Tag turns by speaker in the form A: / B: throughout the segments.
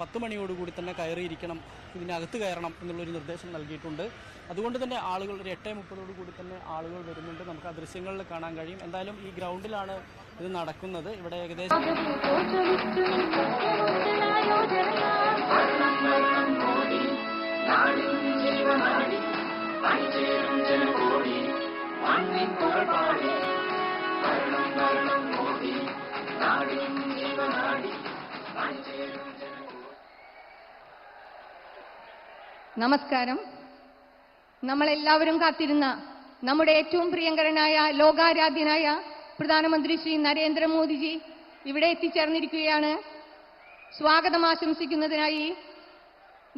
A: പത്ത് മണിയോടുകൂടി തന്നെ കയറിയിരിക്കണം ഇതിനകത്ത് കയറണം എന്നുള്ളൊരു നിർദ്ദേശം നൽകിയിട്ടുണ്ട്. അതുകൊണ്ട് തന്നെ ആളുകൾ ഒരു എട്ടേ മുപ്പതോടു കൂടി തന്നെ ആളുകൾ വരുന്നുണ്ട്. നമുക്ക് ആ ദൃശ്യങ്ങളിൽ കാണാൻ കഴിയും. എന്തായാലും ഈ ഗ്രൗണ്ടിലാണ് ഇത് നടക്കുന്നത്. ഇവിടെ ഏകദേശം
B: നമസ്കാരം. നമ്മളെല്ലാവരും കാത്തിരുന്ന നമ്മുടെ ഏറ്റവും പ്രിയങ്കരനായ ലോകാരാധ്യനായ പ്രധാനമന്ത്രി ശ്രീ നരേന്ദ്രമോദിജി ഇവിടെ എത്തിച്ചേർന്നിരിക്കുകയാണ്. സ്വാഗതം ആശംസിക്കുന്നതിനായി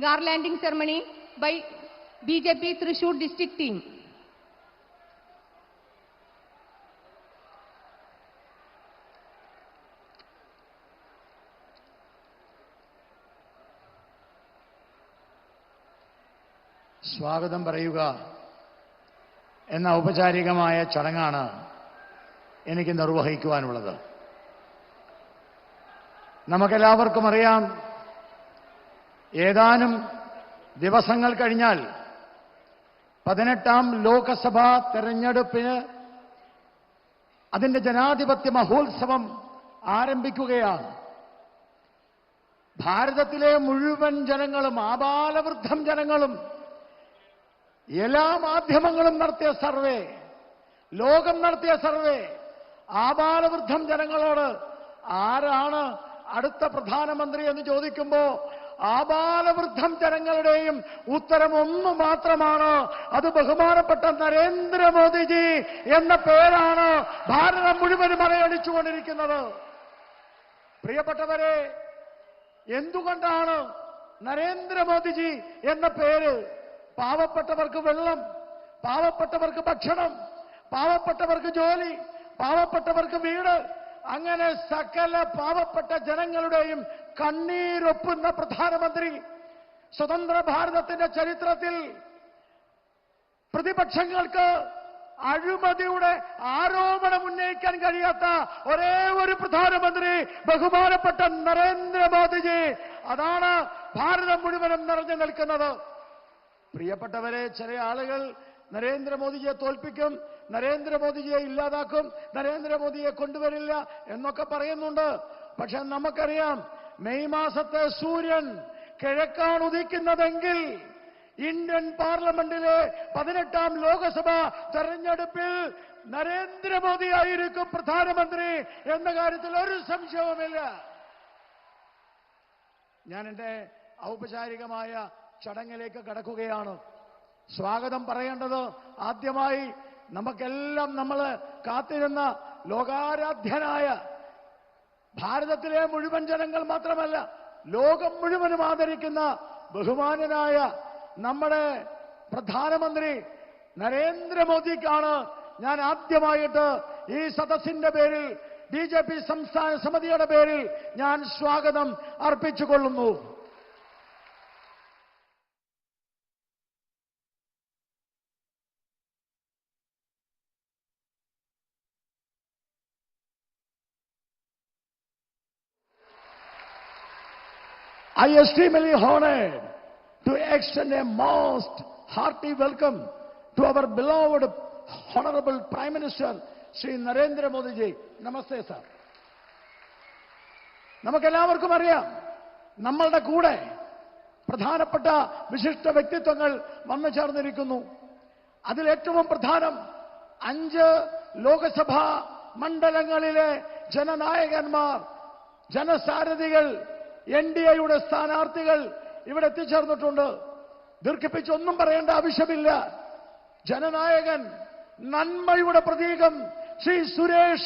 B: garlanding ceremony by B J P Thrissur district team.
C: സ്വാഗതം പറയുക എന്ന ഔപചാരികമായ ചടങ്ങാണ് എനിക്ക് നിർവഹിക്കുവാനുള്ളത്. നമുക്കെല്ലാവർക്കും അറിയാം ഏതാനും ദിവസങ്ങൾ കഴിഞ്ഞാൽ പതിനെട്ടാം ലോക്സഭാ തെരഞ്ഞെടുപ്പിന് അതിന്റെ ജനാധിപത്യ മഹോത്സവം ആരംഭിക്കുകയാണ്. ഭാരതത്തിലെ മുഴുവൻ ജനങ്ങളും ആബാലവൃദ്ധം ജനങ്ങളും എല്ലാ മാധ്യമങ്ങളും നടത്തിയ സർവേ ലോകം നടത്തിയ സർവേ ആബാലവൃദ്ധം ജനങ്ങളോട് ആരാണ് അടുത്ത പ്രധാനമന്ത്രി എന്ന് ചോദിക്കുമ്പോ ആബാലവൃദ്ധം ജനങ്ങളുടെയും ഉത്തരം ഒന്ന് മാത്രമാണ്. അത് ബഹുമാനപ്പെട്ട നരേന്ദ്രമോദിജി എന്ന പേരാണ് ഭാരതം മുഴുവനും മലയടിച്ചുകൊണ്ടിരിക്കുന്നത് പ്രിയപ്പെട്ടവരെ എന്തുകൊണ്ടാണ് നരേന്ദ്രമോദിജി എന്ന പേര്? പാവപ്പെട്ടവർക്ക് വെള്ളം പാവപ്പെട്ടവർക്ക് ഭക്ഷണം പാവപ്പെട്ടവർക്ക് ജോലി പാവപ്പെട്ടവർക്ക് വീട് അങ്ങനെ സകല പാവപ്പെട്ട ജനങ്ങളുടെയും കണ്ണീരൊപ്പുന്ന പ്രധാനമന്ത്രി സ്വതന്ത്ര ഭാരതത്തിന്റെ ചരിത്രത്തിൽ പ്രതിപക്ഷങ്ങൾക്ക് അഴിമതിയുടെ ആരോപണം ഉന്നയിക്കാൻ കഴിയാത്ത ഒരേ ഒരു പ്രധാനമന്ത്രി ബഹുമാനപ്പെട്ട നരേന്ദ്രമോദിജി. അതാണ് ഭാരതം മുഴുവനും നിറഞ്ഞു നിൽക്കുന്നത്. പ്രിയപ്പെട്ടവരെ ചില ആളുകൾ നരേന്ദ്രമോദിജിയെ തോൽപ്പിക്കും നരേന്ദ്രമോദിജിയെ ഇല്ലാതാക്കും നരേന്ദ്രമോദിയെ കൊണ്ടുവരില്ല എന്നൊക്കെ പറയുന്നുണ്ട്. പക്ഷെ നമുക്കറിയാം മെയ് മാസത്തെ സൂര്യൻ കിഴക്കാണ് ഉദിക്കുന്നതെങ്കിൽ ഇന്ത്യൻ പാർലമെന്റിലെ പതിനെട്ടാം ലോകസഭ തെരഞ്ഞെടുപ്പിൽ നരേന്ദ്രമോദി ആയിരിക്കും പ്രധാനമന്ത്രി എന്ന കാര്യത്തിൽ ഒരു സംശയവുമില്ല. ഞാൻ എന്റെ ഔപചാരികമായ ചടങ്ങിലേക്ക് കടക്കുകയാണ്. സ്വാഗതം പറയേണ്ടത് ആദ്യമായി നമുക്കെല്ലാം നമ്മൾ കാത്തിരുന്ന ലോകാരാധ്യനായ ഭാരതത്തിലെ മുഴുവൻ ജനങ്ങൾ മാത്രമല്ല ലോകം മുഴുവനും ആദരിക്കുന്ന ബഹുമാനനായ നമ്മുടെ പ്രധാനമന്ത്രി നരേന്ദ്രമോദിക്കാണ് ഞാൻ ആദ്യമായിട്ട് ഈ സദസ്സിന്റെ പേരിൽ ബി സംസ്ഥാന സമിതിയുടെ പേരിൽ ഞാൻ സ്വാഗതം അർപ്പിച്ചുകൊള്ളുന്നു. I extremely honored to extend a most hearty welcome to our beloved Honorable Prime Minister Sri Narendra Modi ji. Namaste, sir. നമുക്കെല്ലാവർക്കും അറിയാം നമ്മളുടെ കൂടെ പ്രധാനപ്പെട്ട വിശിഷ്ട വ്യക്തിത്വങ്ങൾ വന്നു ചേർന്നിരിക്കുന്നു അതിലേറ്റവും പ്രധാനം അഞ്ച് ലോകസഭാ മണ്ഡലങ്ങളിലെ ജനനായകന്മാർ ജനസാരഥികൾ എൻ ഡി എയുടെ സ്ഥാനാർത്ഥികൾ ഇവിടെ എത്തിച്ചേർന്നിട്ടുണ്ട്. ദീർഘിപ്പിച്ചൊന്നും പറയേണ്ട ആവശ്യമില്ല. ജനനായകൻ നന്മയുടെ പ്രതീകം ശ്രീ സുരേഷ്